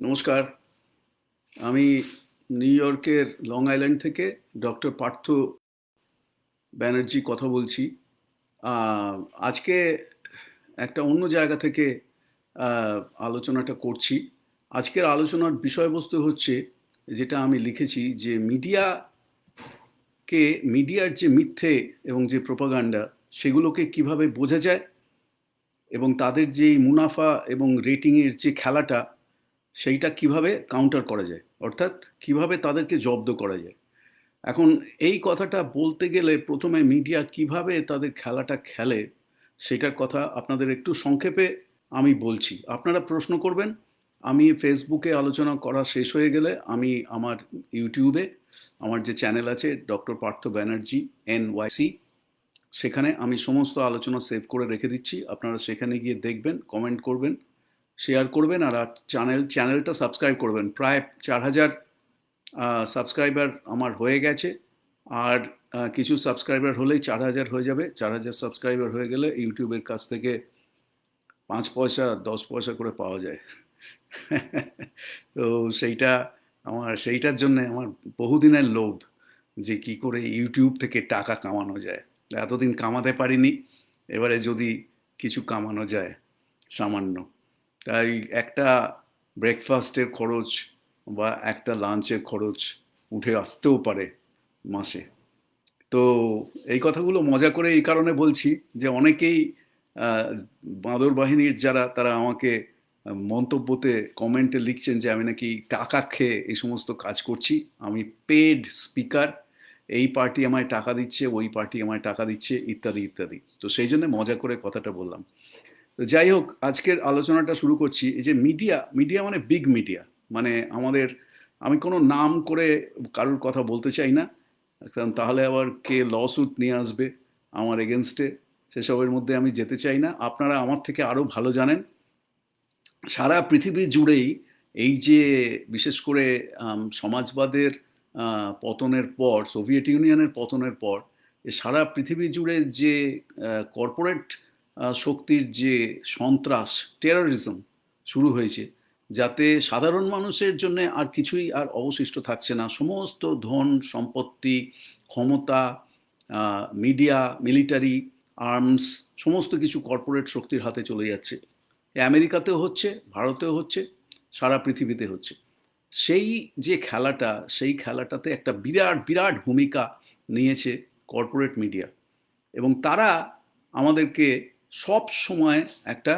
নমস্কার। আমি নিউ ইয়র্কের লং আইল্যান্ড থেকে ডক্টর পার্থ ব্যানার্জি কথা বলছি। আজকে একটা অন্য জায়গা থেকে আলোচনাটা করছি। আজকের আলোচনার বিষয়বস্তু হচ্ছে যেটা আমি লিখেছি যে মিডিয়াকে মিডিয়ার যে মিথ্যে এবং যে প্রোপাগান্ডা, সেগুলোকে কীভাবে বোঝা যায় এবং তাদের যে মুনাফা এবং রেটিংয়ের যে খেলাটা সেইটা কীভাবে কাউন্টার করা যায়? অর্থাৎ কীভাবে তাদেরকে জব্দ করা যায়? এখন এই কথাটা বলতে গেলে প্রথমে মিডিয়া কীভাবে তাদের খেলাটা খেলে সেটার কথা আপনাদের একটু সংক্ষেপে আমি বলছি। আপনারা প্রশ্ন করবেন, আমি ফেসবুকে আলোচনা করা শেষ হয়ে গেলে আমি আমার ইউটিউবে আমার যে চ্যানেল আছে doctor Partha Banerjee N YC সেখানে আমি সমস্ত আলোচনা সেভ করে রেখে দিচ্ছি। আপনারা সেখানে গিয়ে দেখবেন কমেন্ট করবেন। শেয়ার করবেন আর চ্যানেল চ্যানেলটা সাবস্ক্রাইব করবেন। প্রায় চার হাজার সাবস্ক্রাইবার আমার হয়ে গেছে। আর কিছু সাবস্ক্রাইবার হলেই চার হাজার হয়ে যাবে। চার হাজার সাবস্ক্রাইবার হয়ে গেলে ইউটিউবের কাছ থেকে পাঁচ পয়সা, দশ পয়সা করে পাওয়া যায়। তো সেইটা আমার, সেইটার জন্যে আমার বহুদিনের লোভ যে কি করে ইউটিউব থেকে টাকা কামানো যায়। এতদিন কামাতে পারিনি। এবারে যদি কিছু কামানো যায়, সামান্য। তাই একটা ব্রেকফাস্টের খরচ বা একটা লাঞ্চের খরচ উঠে আসতেও পারে মাসে। তো এই কথাগুলো মজা করে এই কারণে বলছি যে অনেকেই বাঁদর বাহিনীর যারা, তারা আমাকে মন্তব্যতে কমেন্টে লিখছেন যে আমি নাকি টাকা খেয়ে এই সমস্ত কাজ করছি। আমি পেড স্পিকার এই পার্টি আমায় টাকা দিচ্ছে, ওই পার্টি আমায় টাকা দিচ্ছে, ইত্যাদি ইত্যাদি। তো সেই জন্য মজা করে কথাটা বললাম। তো যাই হোক, আজকের আলোচনাটা শুরু করছি এই যে মিডিয়া মিডিয়া মানে বিগ মিডিয়া মানে আমাদের, আমি কোনো নাম করে কারোর কথা বলতে চাই না, কারণ তাহলে আবার কে লসুট নিয়ে আসবে আমার এগেনস্টে সেসবের মধ্যে আমি যেতে চাই না। আপনারা আমার থেকে আরও ভালো জানেন, সারা পৃথিবী জুড়েই এই যে বিশেষ করে সমাজবাদের পতনের পর সোভিয়েত ইউনিয়নের পতনের পর সারা পৃথিবী জুড়ে যে কর্পোরেট শক্তির যে সন্ত্রাস টেরোরিজম শুরু হয়েছে, যাতে সাধারণ মানুষের জন্য আর কিছুই আর অবশিষ্ট থাকছে না। সমস্ত ধন, সম্পত্তি, ক্ষমতা মিডিয়া মিলিটারি আর্মস সমস্ত কিছু কর্পোরেট শক্তির হাতে চলে যাচ্ছে। আমেরিকাতেও হচ্ছে, ভারতেও হচ্ছে, সারা পৃথিবীতে হচ্ছে। সেই যে খেলাটা, সেই খেলাটাতে একটা বিরাট বিরাট ভূমিকা নিয়েছে কর্পোরেট মিডিয়া এবং তারা আমাদেরকে সব সময় একটা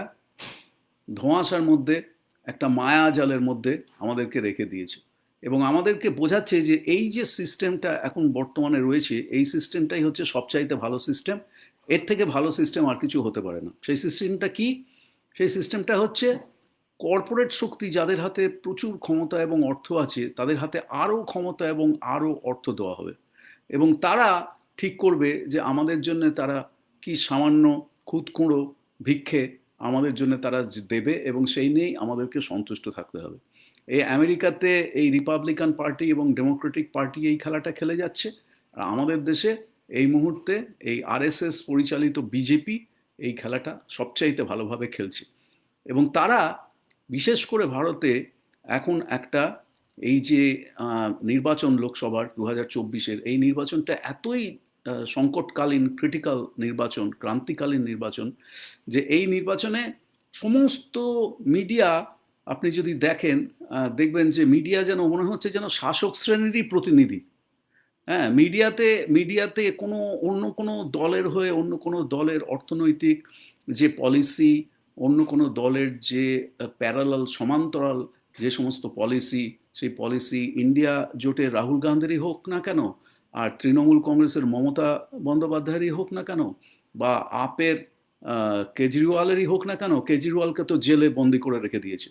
ধোঁয়াশার মধ্যে, একটা মায়াজালের মধ্যে আমাদেরকে রেখে দিয়েছে। এবং আমাদেরকে বোঝাচ্ছে যে এই যে সিস্টেমটা এখন বর্তমানে রয়েছে, এই সিস্টেমটাই হচ্ছে সবচাইতে ভালো সিস্টেম। এর থেকে ভালো সিস্টেম আর কিছু হতে পারে না। সেই সিস্টেমটা কি? সেই সিস্টেমটা হচ্ছে কর্পোরেট শক্তি যাদের হাতে প্রচুর ক্ষমতা এবং অর্থ আছে, তাদের হাতে আরও ক্ষমতা এবং আরও অর্থ দেওয়া হবে। এবং তারা ঠিক করবে যে আমাদের জন্য তারা কি সামান্য খুদকুঁড়ো ভিক্ষে আমাদের জন্য তারা দেবে এবং সেই নিয়েই আমাদেরকে সন্তুষ্ট থাকতে হবে। এই আমেরিকাতে এই রিপাবলিকান পার্টি এবং ডেমোক্রেটিক পার্টি এই খেলাটা খেলে যাচ্ছে। আর আমাদের দেশে এই মুহূর্তে এই আরএসএস পরিচালিত বিজেপি এই খেলাটা সবচাইতে ভালোভাবে খেলছে। এবং তারা বিশেষ করে ভারতে এখন একটা এই যে নির্বাচন লোকসভার দু হাজার চব্বিশের এই নির্বাচনটা এতই সংকটকালীন ক্রিটিক্যাল নির্বাচন, ক্রান্তিকালীন নির্বাচন, যে এই নির্বাচনে সমস্ত মিডিয়া আপনি যদি দেখেন দেখবেন যে মিডিয়া যেন মনে হচ্ছে যেন শাসক শ্রেণীরই প্রতিনিধি। হ্যাঁ মিডিয়াতে মিডিয়াতে কোনো অন্য কোনো দলের হয়ে, অন্য কোনো দলের অর্থনৈতিক যে পলিসি অন্য কোনো দলের যে প্যারালাল সমান্তরাল যে সমস্ত পলিসি সেই পলিসি ইন্ডিয়া জোটের রাহুল গান্ধীরই হোক না কেন আর তৃণমূল কংগ্রেসের মমতা বন্দ্যোপাধ্যায়েরই হোক না কেন, বা আপের কেজরিওয়ালেরই হোক না কেন, কেজরিওয়ালকে তো জেলে বন্দি করে রেখে দিয়েছে।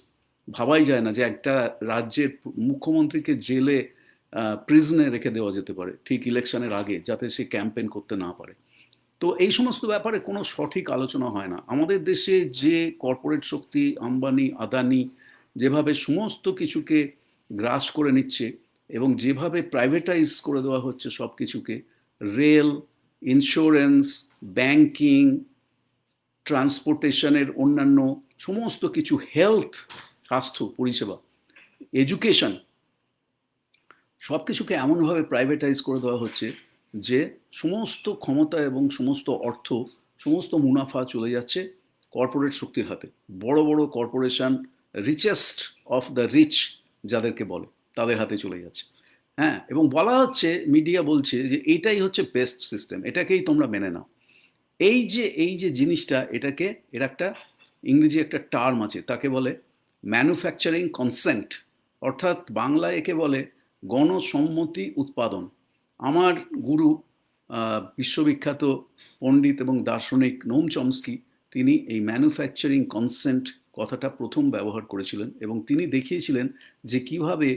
ভাবাই যায় না যে একটা রাজ্যের মুখ্যমন্ত্রীকে জেলে প্রিজনে রেখে দেওয়া যেতে পারে, ঠিক ইলেকশনের আগে, যাতে সে ক্যাম্পেন করতে না পারে। তো এই সমস্ত ব্যাপারে কোনো সঠিক আলোচনা হয় না। আমাদের দেশে যে কর্পোরেট শক্তি, আম্বানি, আদানি, যেভাবে সমস্ত কিছুকে গ্রাস করে নিচ্ছে এবং যেভাবে প্রাইভেটাইজ করে দেওয়া হচ্ছে সব কিছুকে রেল ইন্স্যুরেন্স ব্যাংকিং ট্রান্সপোর্টেশনের অন্যান্য সমস্ত কিছু হেলথ স্বাস্থ্য, পরিষেবা এডুকেশন সব কিছুকে এমনভাবে প্রাইভেটাইজ করে দেওয়া হচ্ছে যে সমস্ত ক্ষমতা এবং সমস্ত অর্থ, সমস্ত মুনাফা চলে যাচ্ছে কর্পোরেট শক্তির হাতে। বড় বড় corporation richest of the rich যাদেরকে বলে। তাদের হাতে চলে যাচ্ছে। হ্যাঁ? এবং বলা হচ্ছে মিডিয়া বলছে যে এটাই হচ্ছে বেস্ট সিস্টেম এটাকেই তোমরা মেনে নাও। এই যে এই যে জিনিসটা, এটাকে, এর একটা ইংরেজি একটা টার্ম আছে, তাকে বলে ম্যানুফ্যাকচারিং কনসেন্ট অর্থাৎ বাংলা একে বলে গণসম্মতি উৎপাদন। আমার গুরু বিশ্ববিখ্যাত পণ্ডিত এবং দার্শনিক নোম চমস্কি, তিনি এই ম্যানুফ্যাকচারিং কনসেন্ট কথাটা প্রথম ব্যবহার করেছিলেন এবং তিনি দেখিয়েছিলেন যে কীভাবে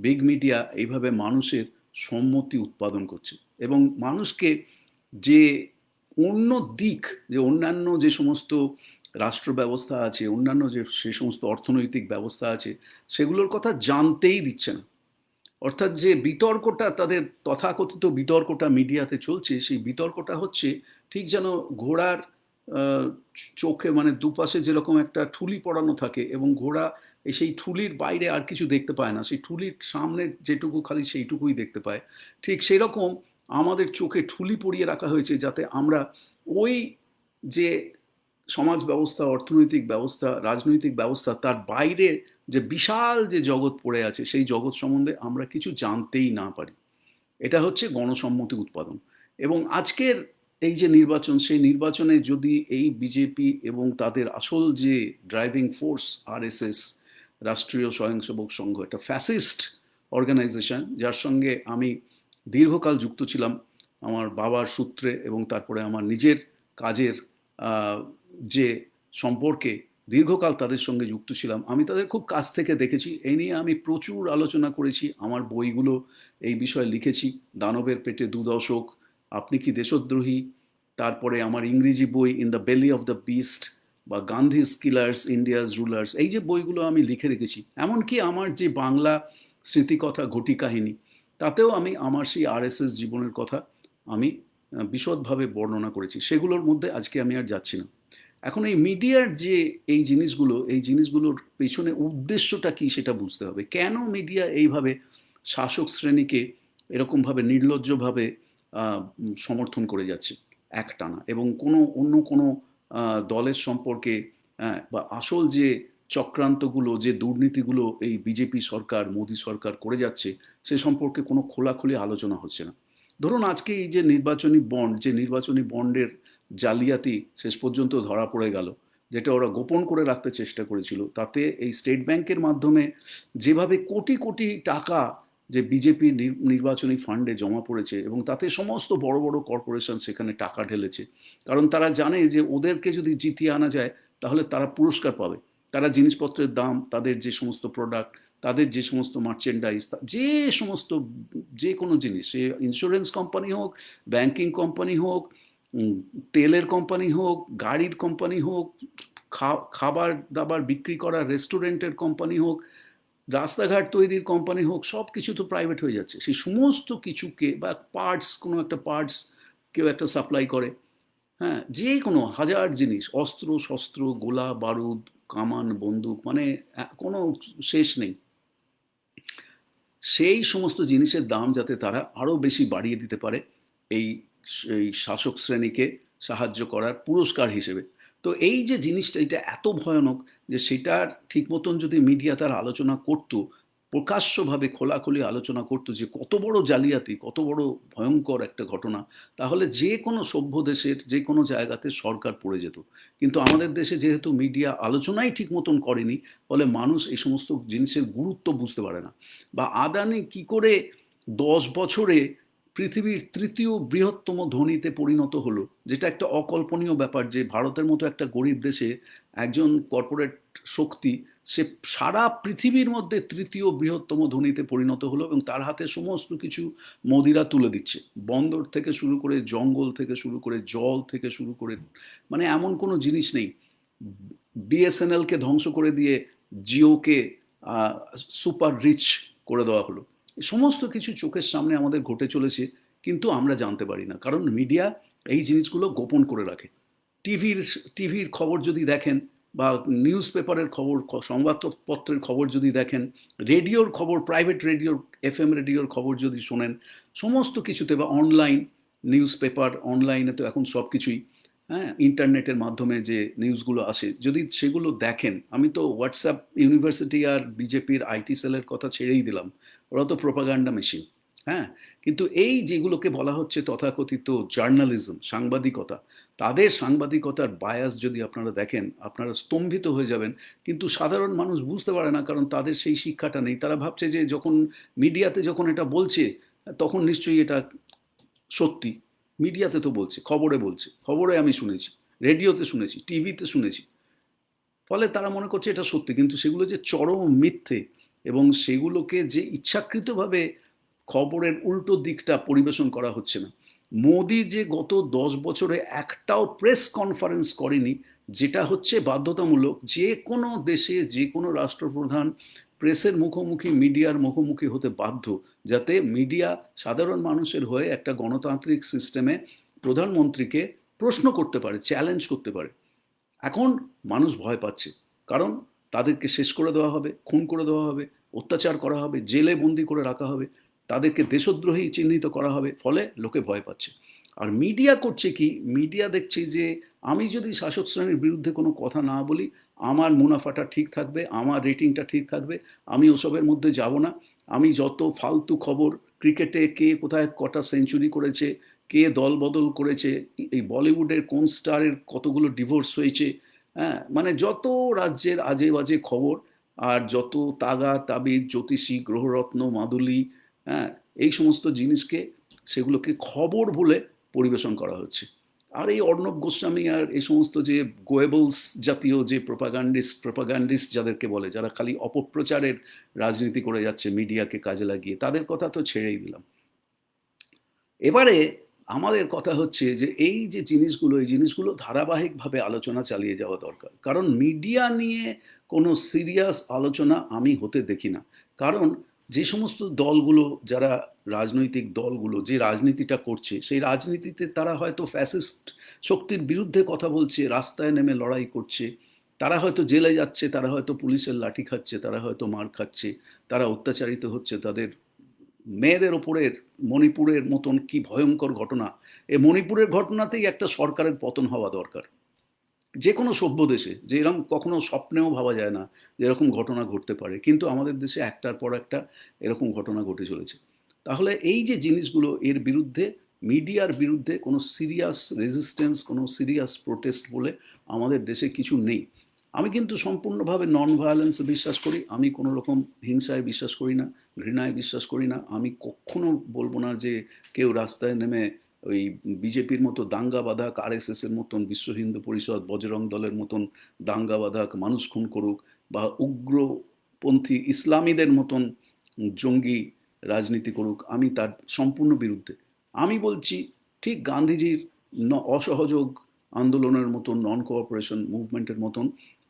বিগ মিডিয়া এইভাবে মানুষের সম্মতি উৎপাদন করছে এবং মানুষকে যে অন্য দিক, যে অন্যান্য যে সমস্ত রাষ্ট্র ব্যবস্থা আছে, অন্যান্য যে সে সমস্ত অর্থনৈতিক ব্যবস্থা আছে, সেগুলোর কথা জানতেই দিচ্ছে না। অর্থাৎ যে বিতর্কটা তাদের তথাকথিত বিতর্কটা মিডিয়াতে চলছে, সেই বিতর্কটা হচ্ছে ঠিক যেন ঘোড়ার চোখে মানে দুপাশে যেরকম একটা ঠুলি পড়ানো থাকে এবং ঘোড়া সেই ঠুলির বাইরে আর কিছু দেখতে পায় না। সেই ঠুলির সামনে যেটুকু খালি সেইটুকুই দেখতে পায়। ঠিক সেই রকম আমাদের চোখে ঠুলি পরিয়ে রাখা হয়েছে যাতে আমরা ওই যে সমাজ ব্যবস্থা, অর্থনৈতিক ব্যবস্থা, রাজনৈতিক ব্যবস্থা, তার বাইরে যে বিশাল যে জগৎ পড়ে আছে, সেই জগৎ সম্বন্ধে আমরা কিছু জানতেই না পারি। এটা হচ্ছে গণসম্মতি উৎপাদন। এবং আজকের এই যে নির্বাচন, সেই নির্বাচনে যদি এই বিজেপি এবং তাদের আসল যে ড্রাইভিং ফোর্স আরএসএস রাষ্ট্রীয় স্বয়ংসেবক সংঘ, একটা ফ্যাসিস্ট অর্গানাইজেশন যার সঙ্গে আমি দীর্ঘকাল যুক্ত ছিলাম, আমার বাবার সূত্রে এবং তারপরে আমার নিজের কাজের যে সম্পর্কে দীর্ঘকাল তাদের সঙ্গে যুক্ত ছিলাম, আমি তাদের খুব কাছ থেকে দেখেছি। এই নিয়ে আমি প্রচুর আলোচনা করেছি, আমার বইগুলো এই বিষয়ে লিখেছি, দানবের পেটে দু দশক আপনি কি দেশদ্রোহী? তারপরে আমার ইংরেজি বই in the belly of the beast বা গান্ধী স্কিলার্স ইন্ডিয়াস রুলার্স এই যে বইগুলো আমি লিখে রেখেছি, এমনকি আমার যে বাংলা স্মৃতিকথা ঘটি কাহিনী তাতেও আমি আমার সেই আরএসএস জীবনের কথা আমি বিশদভাবে বর্ণনা করেছি। সেগুলোর মধ্যে আজকে আমি আর যাচ্ছি না। এখন এই মিডিয়ার যে এই জিনিসগুলো, এই জিনিসগুলোর পেছনে উদ্দেশ্যটা কি সেটা বুঝতে হবে। কেন মিডিয়া এইভাবে শাসক শ্রেণীকে এরকমভাবে নির্লজ্জভাবে সমর্থন করে যাচ্ছে একটানা। এবং কোনো, অন্য কোনো দলের সম্পর্কে বা আসল যে চক্রান্তগুলো, যে দুর্নীতিগুলো এই বিজেপি সরকার, মোদী সরকার করে যাচ্ছে, সে সম্পর্কে কোনো খোলাখুলি আলোচনা হচ্ছে না। ধরুন আজকে এই যে নির্বাচনী বন্ড, যে নির্বাচনী বন্ডের জালিয়াতি শেষ পর্যন্ত ধরা পড়ে গেল, যেটা ওরা গোপন করে রাখতে চেষ্টা করেছিল, তাতে এই স্টেট ব্যাংকের মাধ্যমে যেভাবে কোটি কোটি টাকা যে বিজেপি নির্বাচনী ফান্ডে জমা পড়েছে এবং তাতে সমস্ত বড় বড় কর্পোরেশন সেখানে টাকা ঢেলেছে। কারণ তারা জানে যে ওদেরকে যদি জিতিয়ে আনা যায়, তাহলে তারা পুরস্কার পাবে। তারা জিনিসপত্রের দাম, তাদের যে সমস্ত প্রোডাক্ট তাদের যে সমস্ত মার্চেন্ডাইজ যে সমস্ত যে কোনো জিনিস, সে ইন্স্যুরেন্স কোম্পানি হোক ব্যাংকিং কোম্পানি হোক তেলের কোম্পানি হোক, গাড়ির কোম্পানি হোক খাবার দাবার বিক্রি করা রেস্টুরেন্টের কোম্পানি হোক রাস্তাঘাট তৈরির কোম্পানি হোক সব কিছু তো প্রাইভেট হয়ে যাচ্ছে। সেই সমস্ত কিছুকে বা পার্টস কোনো একটা পার্টস কেউ একটা সাপ্লাই করে। হ্যাঁ যে কোনো হাজার জিনিস, অস্ত্র, শস্ত্র, গোলা, বারুদ, কামান, বন্দুক মানে কোনো শেষ নেই। সেই সমস্ত জিনিসের দাম যাতে তারা আরও বেশি বাড়িয়ে দিতে পারে এই শাসক শ্রেণীকে সাহায্য করার পুরস্কার হিসেবে। তো এই যে জিনিসটা, এটা এত ভয়ানক যে সেটার ঠিক মতন যদি মিডিয়া তার আলোচনা করতো, প্রকাশ্যভাবে খোলাখুলি আলোচনা করতো যে কত বড় জালিয়াতি, কত বড় ভয়ঙ্কর একটা ঘটনা, তাহলে যে কোনো সভ্য দেশের, যে কোনো জায়গাতে সরকার পড়ে যেত। কিন্তু আমাদের দেশে যেহেতু মিডিয়া আলোচনাই ঠিক মতন করেনি, ফলে মানুষ এই সমস্ত জিনিসের গুরুত্ব বুঝতে পারে না। বা আদানি কি করে দশ বছরে পৃথিবীর তৃতীয় বৃহত্তম ধনীতে পরিণত হলো, যেটা একটা অকল্পনীয় ব্যাপার যে ভারতের মতো একটা গরিব দেশে একজন কর্পোরেট শক্তি, সে সারা পৃথিবীর মধ্যে তৃতীয় বৃহত্তম ধনীতে পরিণত হলো এবং তার হাতে সমস্ত কিছু মোদিরা তুলে দিচ্ছে। বন্দর থেকে শুরু করে জঙ্গল থেকে শুরু করে জল থেকে শুরু করে মানে এমন কোনো জিনিস নেই। বিএসএনএলকে ধ্বংস করে দিয়ে জিওকে সুপার রিচ করে দেওয়া হলো। সমস্ত কিছু চোখের সামনে আমাদের ঘটে চলেছে, কিন্তু আমরা জানতে পারি না। কারণ মিডিয়া এই জিনিসগুলো গোপন করে রাখে। টিভির টিভির খবর যদি দেখেন বা নিউজ পেপারের খবর, সংবাদপত্রের খবর যদি দেখেন, রেডিওর খবর, প্রাইভেট রেডিওর এফ এম রেডিওর খবর যদি শোনেন, সমস্ত কিছুতে বা অনলাইন নিউজ পেপার অনলাইনে তো এখন সব কিছুই হ্যাঁ ইন্টারনেটের মাধ্যমে যে নিউজগুলো আসে, যদি সেগুলো দেখেন, আমি তো হোয়াটসঅ্যাপ ইউনিভার্সিটি আর বিজেপির আইটি সেলের কথা ছেড়েই দিলাম, ওরা তো প্রোপাগান্ডা মেশিন হ্যাঁ কিন্তু এই যেগুলোকে বলা হচ্ছে তথাকথিত জার্নালিজম সাংবাদিকতা, তাদের সাংবাদিকতার বায়াস যদি আপনারা দেখেন, আপনারা স্তম্ভিত হয়ে যাবেন, কিন্তু সাধারণ মানুষ বুঝতে পারে না, কারণ তাদের সেই শিক্ষাটা নেই। তারা ভাবছে যে যখন মিডিয়াতে যখন এটা বলছে, তখন নিশ্চয়ই এটা সত্যি। মিডিয়াতে তো বলছে, খবরে বলছে, খবরে আমি শুনেছি, রেডিওতে শুনেছি, টিভিতে শুনেছি। ফলে তারা মনে করছে এটা সত্যি, কিন্তু সেগুলো যে চরম মিথ্যে এবং সেগুলোকে যে ইচ্ছাকৃতভাবে খবরের উল্টো দিকটা পরিবেশন করা হচ্ছে না। মোদি যে গত দশ বছরে একটাও প্রেস কনফারেন্স করেনি, যেটা হচ্ছে বাধ্যতামূলক যে কোনো দেশে, যে কোনো রাষ্ট্রপ্রধান প্রেসের মুখোমুখি, মিডিয়ার মুখোমুখি হতে বাধ্য যাতে মিডিয়া সাধারণ মানুষের হয়ে একটা গণতান্ত্রিক সিস্টেমে প্রধানমন্ত্রীকে প্রশ্ন করতে পারে চ্যালেঞ্জ করতে পারে। এখন মানুষ ভয় পাচ্ছে, কারণ তাদেরকে শেষ করে দেওয়া হবে, খুন করে দেওয়া হবে, অত্যাচার করা হবে, জেলে বন্দি করে রাখা হবে, তাদেরকে দেশদ্রোহী চিহ্নিত করা হবে, ফলে লোকে ভয় পাচ্ছে। আর মিডিয়া করছে কি? মিডিয়া দেখছে যে আমি যদি শাসক শ্রেণির বিরুদ্ধে কোনো কথা না বলি, আমার মুনাফাটা ঠিক থাকবে, আমার রেটিংটা ঠিক থাকবে, আমি ওসবের মধ্যে যাব না। আমি যত ফালতু খবর ক্রিকেটে কে কোথায় কটা সেঞ্চুরি করেছে, কে দল বদল করেছে, এই বলিউডের কোন স্টারের কতগুলো ডিভোর্স হয়েছে হ্যাঁ মানে যত রাজ্যের আজে বাজে খবর আর যত তাগা, তাবিজ, জ্যোতিষী, গ্রহরত্ন, মাদুলি হ্যাঁ এই সমস্ত জিনিসকে সেগুলোকে খবর বলে পরিবেশন করা হচ্ছে। আর এই অর্ণব গোস্বামী আর এই সমস্ত যে গোয়েবলস জাতীয় যে প্রোপাগান্ডিস্ট প্রোপাগান্ডিস্ট যাদেরকে বলে, যারা খালি অপপ্রচারের রাজনীতি করে যাচ্ছে মিডিয়াকে কাজে লাগিয়ে, তাদের কথা তো ছেড়েই দিলাম। এবারে আমাদের কথা হচ্ছে যে এই যে জিনিসগুলো, এই জিনিসগুলো ধারাবাহিকভাবে আলোচনা চালিয়ে যাওয়া দরকার। কারণ মিডিয়া নিয়ে কোনো সিরিয়াস আলোচনা আমি হতে দেখি না। কারণ যে সমস্ত দলগুলো, যারা রাজনৈতিক দলগুলো, যে রাজনীতিটা করছে, সেই রাজনীতিতে তারা হয়তো ফ্যাসিস্ট শক্তির বিরুদ্ধে কথা বলছে, রাস্তায় নেমে লড়াই করছে। তারা হয়তো জেলে যাচ্ছে, তারা হয়তো পুলিশের লাঠি খাচ্ছে, তারা হয়তো মার খাচ্ছে, তারা অত্যাচারিত হচ্ছে। তাদের মেয়েদের ওপরের, মণিপুরের মতন কি ভয়ঙ্কর ঘটনা, এ মণিপুরের ঘটনাতেই একটা সরকারের পতন হওয়া দরকার। যে কোনো সভ্য দেশে, যে এরকম কখনো স্বপ্নেও ভাবা যায় না যে এরকম ঘটনা ঘটতে পারে। কিন্তু আমাদের দেশে একটার পর একটা এরকম ঘটনা ঘটে চলেছে। তাহলে এই যে জিনিসগুলো, এর বিরুদ্ধে, মিডিয়ার বিরুদ্ধে কোনো সিরিয়াস রেজিস্ট্যান্স, কোনো সিরিয়াস প্রোটেস্ট বলে আমাদের দেশে কিছু নেই। আমি কিন্তু সম্পূর্ণভাবে নন ভায়োলেন্সে বিশ্বাস করি। আমি কোনো রকম হিংসায় বিশ্বাস করি না, ঘৃণায় বিশ্বাস করি না। আমি কখনো বলব না যে কেউ রাস্তায় নেমে ওই বিজেপির মতো দাঙ্গা বাঁধাক আর এস এর মতন বিশ্ব হিন্দু পরিষদ, বজরং দলের মতন দাঙ্গা বাঁধাক, মানুষ খুন করুক বা উগ্রপন্থী ইসলামীদের মতন জঙ্গি রাজনীতি করুক, আমি তার সম্পূর্ণ বিরুদ্ধে। আমি বলছি, ঠিক গান্ধীজির অসহযোগ আন্দোলনের মতন নন কোঅপারেশন মুভমেন্টের মতন,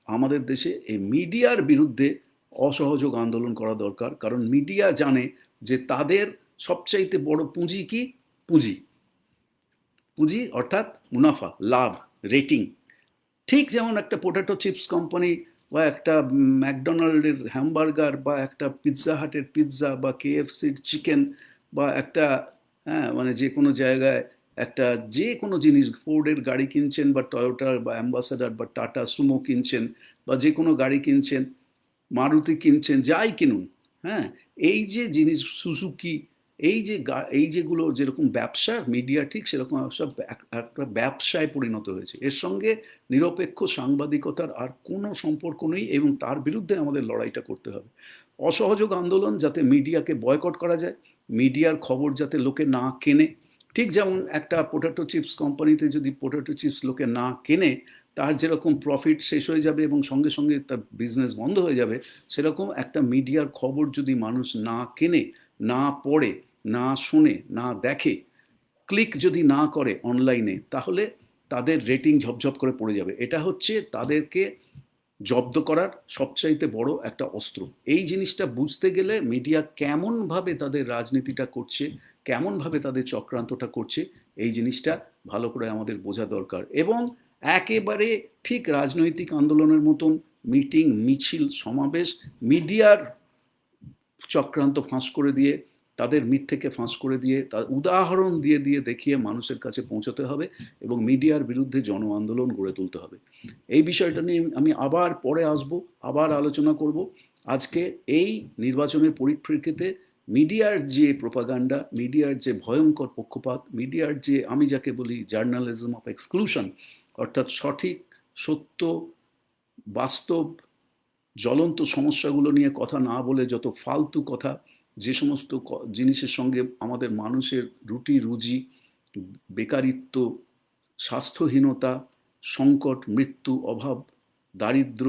আমাদের দেশে এই মিডিয়ার বিরুদ্ধে অসহযোগ আন্দোলন করা দরকার, কারণ মিডিয়া জানে যে তাদের সবচাইতে বড় পুঁজি কি? পুঁজি। পুঁজি অর্থাৎ মুনাফা, লাভ রেটিং ঠিক যেমন একটা পোটাটো চিপস কোম্পানি বা একটা ম্যাকডোনাল্ডের হ্যামবার্গার বা একটা পিৎজা হাটের পিৎজা বা কেএফসির চিকেন বা একটা হ্যাঁ মানে যে কোনো জায়গায় একটা যে কোনো জিনিস ফোর্ডের গাড়ি কিনছেন বা টয়োটার বা অ্যাম্বাসাডার বা টাটা সুমো কিনছেন বা যে কোনো গাড়ি কিনছেন মারুতি কিনছেন, যাই কিনুন হ্যাঁ এই যে জিনিস সুজুকি এই যে এই যেগুলো যেরকম ব্যবসা মিডিয়া ঠিক সেরকম সব একটা ব্যবসায় পরিণত হয়েছে। এর সঙ্গে নিরপেক্ষ সাংবাদিকতার আর কোনো সম্পর্ক নেই এবং তার বিরুদ্ধে আমাদের লড়াইটা করতে হবে। অসহযোগ আন্দোলন যাতে মিডিয়াকে বয়কট করা যায় মিডিয়ার খবর যাতে লোকে না কেনে। ঠিক যেমন একটা পোটাটো চিপস কোম্পানিতে যদি পোটাটো চিপস লোকে না কেনে, তার যেরকম প্রফিট শেষ হয়ে যাবে এবং সঙ্গে সঙ্গে তার বিজনেস বন্ধ হয়ে যাবে, সেরকম একটা মিডিয়ার খবর যদি মানুষ না কেনে, না পড়ে না শোনে, না দেখে, ক্লিক যদি না করে অনলাইনে, তাহলে তাদের রেটিং ঝপঝপ করে পড়ে যাবে। এটা হচ্ছে তাদেরকে জব্দ করার সবচাইতে বড় একটা অস্ত্র। এই জিনিসটা বুঝতে গেলে মিডিয়া কেমনভাবে তাদের রাজনীতিটা করছে, কেমনভাবে তাদের চক্রান্তটা করছে, এই জিনিসটা ভালো করে আমাদের বোঝা দরকার। এবং একেবারে ঠিক রাজনৈতিক আন্দোলনের মতন মিটিং, মিছিল, সমাবেশ, মিডিয়ার চক্রান্ত ফাঁস করে দিয়ে তাদের মিথ্যেকে ফাঁস করে দিয়ে, তার উদাহরণ দিয়ে দিয়ে দেখিয়ে মানুষের কাছে পৌঁছতে হবে এবং মিডিয়ার বিরুদ্ধে জন আন্দোলন গড়ে তুলতে হবে। এই বিষয়টা নিয়ে আমি আবার পরে আসব, আবার আলোচনা করব। আজকে এই নির্বাচনের পরিপ্রেক্ষিতে মিডিয়ার যে প্রোপাগান্ডা, মিডিয়ার যে ভয়ঙ্কর পক্ষপাত, মিডিয়ার যে আমি যাকে বলি জার্নালিজম অফ এক্সক্লুশন, অর্থাৎ সঠিক, সত্য, বাস্তব, জ্বলন্ত সমস্যাগুলো নিয়ে কথা না বলে যত ফালতু কথা যে সমস্ত জিনিসের সঙ্গে আমাদের মানুষের রুটি, রুজি, বেকারিত্ব, স্বাস্থ্যহীনতা, সংকট, মৃত্যু, অভাব, দারিদ্র,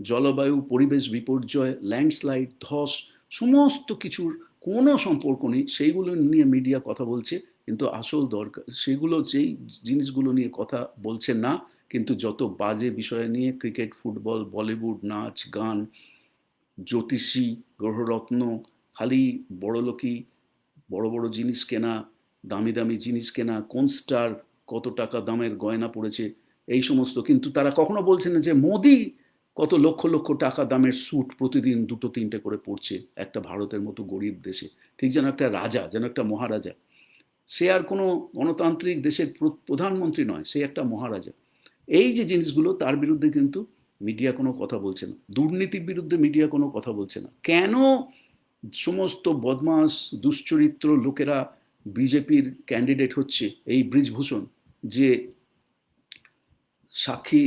জলবায়ু, পরিবেশ বিপর্যয়, ল্যান্ডস্লাইড, ধস, সমস্ত কিছুর কোনো সম্পর্ক নেই। সেইগুলো নিয়ে মিডিয়া কথা বলছে, কিন্তু আসল দরকার, সেগুলো যেই জিনিসগুলো নিয়ে কথা বলছে না, কিন্তু যত বাজে বিষয় নিয়ে ক্রিকেট, ফুটবল, বলিউড, নাচ, গান, জ্যোতিষী, গ্রহরত্ন খালি বড়লোকি বড় বড় জিনিস কেনা, দামি দামি জিনিস কেনা, কোন স্টার কত টাকা দামের গয়না পড়েছে, এই সমস্ত। কিন্তু তারা কখনো বলছে না যে মোদি কত লক্ষ লক্ষ টাকা দামের স্যুট প্রতিদিন দুটো তিনটে করে পড়ছে একটা ভারতের মতো গরিব দেশে। ঠিক যেন একটা রাজা, যেন একটা মহারাজা। সে আর কোনো গণতান্ত্রিক দেশের প্রধানমন্ত্রী নয়, সে একটা মহারাজা। এই যে জিনিসগুলো, তার বিরুদ্ধে কিন্তু মিডিয়া কোনো কথা বলছে না। দুর্নীতির বিরুদ্ধে মিডিয়া কোনো কথা বলছে না। কেন সমস্ত বদমাস দুশ্চরিত্র লোকেরা বিজেপির ক্যান্ডিডেট হচ্ছে এই ব্রিজভূষণ, যে সাক্ষী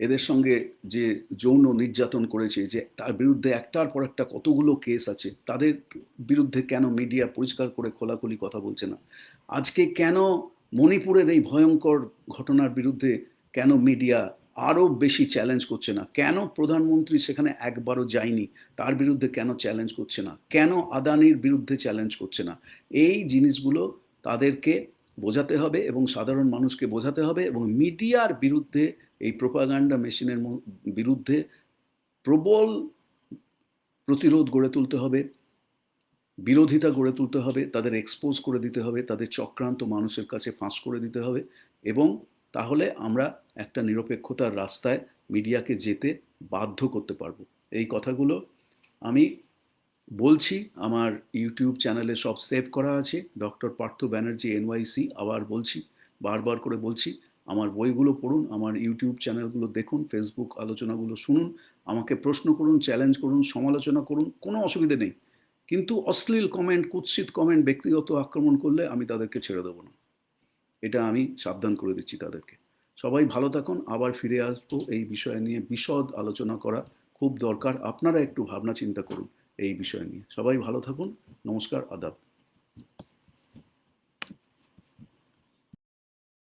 এদের সঙ্গে যে যৌন নির্যাতন করেছে, যে তার বিরুদ্ধে একটার পর একটা কতগুলো কেস আছে, তাদের বিরুদ্ধে কেন মিডিয়া পরিষ্কার করে খোলাখুলি কথা বলছে না? আজকে কেন মণিপুরের এই ভয়ঙ্কর ঘটনার বিরুদ্ধে কেন মিডিয়া আরও বেশি চ্যালেঞ্জ করছে না। কেন প্রধানমন্ত্রী সেখানে একবারও যায়নি? তার বিরুদ্ধে কেন চ্যালেঞ্জ করছে না? কেন আদানির বিরুদ্ধে চ্যালেঞ্জ করছে না? এই জিনিসগুলো তাদেরকে বোঝাতে হবে এবং সাধারণ মানুষকে বোঝাতে হবে এবং মিডিয়ার বিরুদ্ধে, এই প্রোপাগান্ডা মেশিনের বিরুদ্ধে প্রবল প্রতিরোধ গড়ে তুলতে হবে, বিরোধিতা গড়ে তুলতে হবে, তাদের এক্সপোজ করে দিতে হবে, তাদের চক্রান্ত মানুষের কাছে ফাঁস করে দিতে হবে এবং তাহলে আমরা একটা নিরপেক্ষতার রাস্তায় মিডিয়াকে যেতে বাধ্য করতে পারব। এই কথাগুলো আমি বলছি, আমার ইউটিউব চ্যানেলে সব সেভ করা আছে। ডক্টর পার্থ ব্যানার্জি, এনওয়াইসি, আবার বলছি, বারবার করে বলছি, আমার বইগুলো পড়ুন, আমার ইউটিউব চ্যানেলগুলো দেখুন, ফেসবুক আলোচনাগুলো শুনুন, আমাকে প্রশ্ন করুন, চ্যালেঞ্জ করুন, সমালোচনা করুন, কোনো অসুবিধে নেই। কিন্তু অশ্লীল কমেন্ট, কুৎসিত কমেন্ট, ব্যক্তিগত আক্রমণ করলে আমি তাদেরকে ছেড়ে দেবো না। এটা আমি সাবধান করে দিচ্ছি তাদেরকে। সবাই ভালো থাকুন, আবার ফিরে আসব এই বিষয় নিয়ে বিশদ আলোচনা করা খুব দরকার। আপনারা একটু ভাবনা চিন্তা করুন এই বিষয় নিয়ে। সবাই ভালো থাকুন, নমস্কার, আদাব।